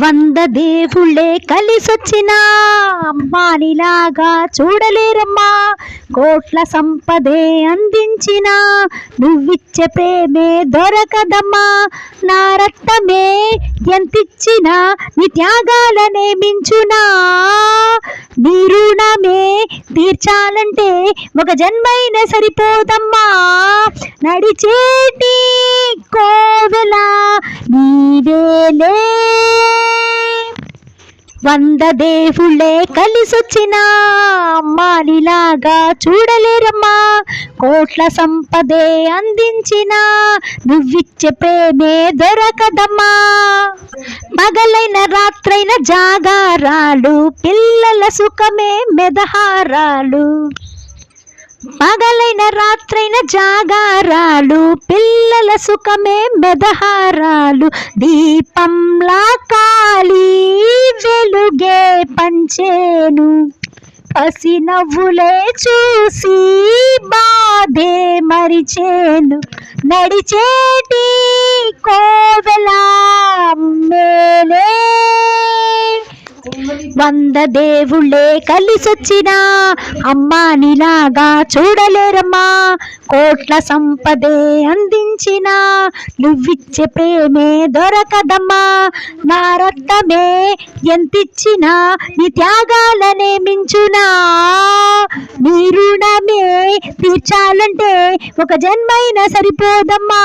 వంద దేవుళ్ళే కలిసొచ్చినా అమ్మానిలాగా చూడలేరమ్మా. కోట్ల సంపదే అందించిన నువ్విచ్చే ప్రేమే దొరకదమ్మా. నా రక్తమే ఎంతిచ్చినా నీ త్యాగాలనే మించునా. నీ రుణమే తీర్చాలంటే ఒక జన్మైన సరిపోదమ్మా. నడిచేటి కోవెల నీవేలే వంద దేవుళ్ళే కలిసొచ్చిన మాలిలాగా చూడలేరమ్మా. కోట్ల సంపదే అందించిన నువ్విచ్చే ప్రేమే దొరకదమ్మా. పగలైన రాత్రైన జాగారాలు పిల్లల సుఖమే మెదహారాలు. పగలైన రాత్రైన జాగారాలు పిల్లల సుఖమే మెదహారాలు. దీపంలా పంచేను పసి నవ్వులే చూసి బాధే మరిచేను నడిచేటి వంద దేవుళ్ళే కలిసొచ్చిన అమ్మానిలాగా చూడలేరమ్మా. కోట్ల సంపదే అందించిన నువ్విచ్చే ప్రేమే దొరకదమ్మా. నా రక్తమే ఎంతిచ్చినా నీ త్యాగాలనే మించునా. నీ రుణమే తీర్చాలంటే ఒక జన్మైనా సరిపోదమ్మా.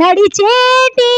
నడిచేటి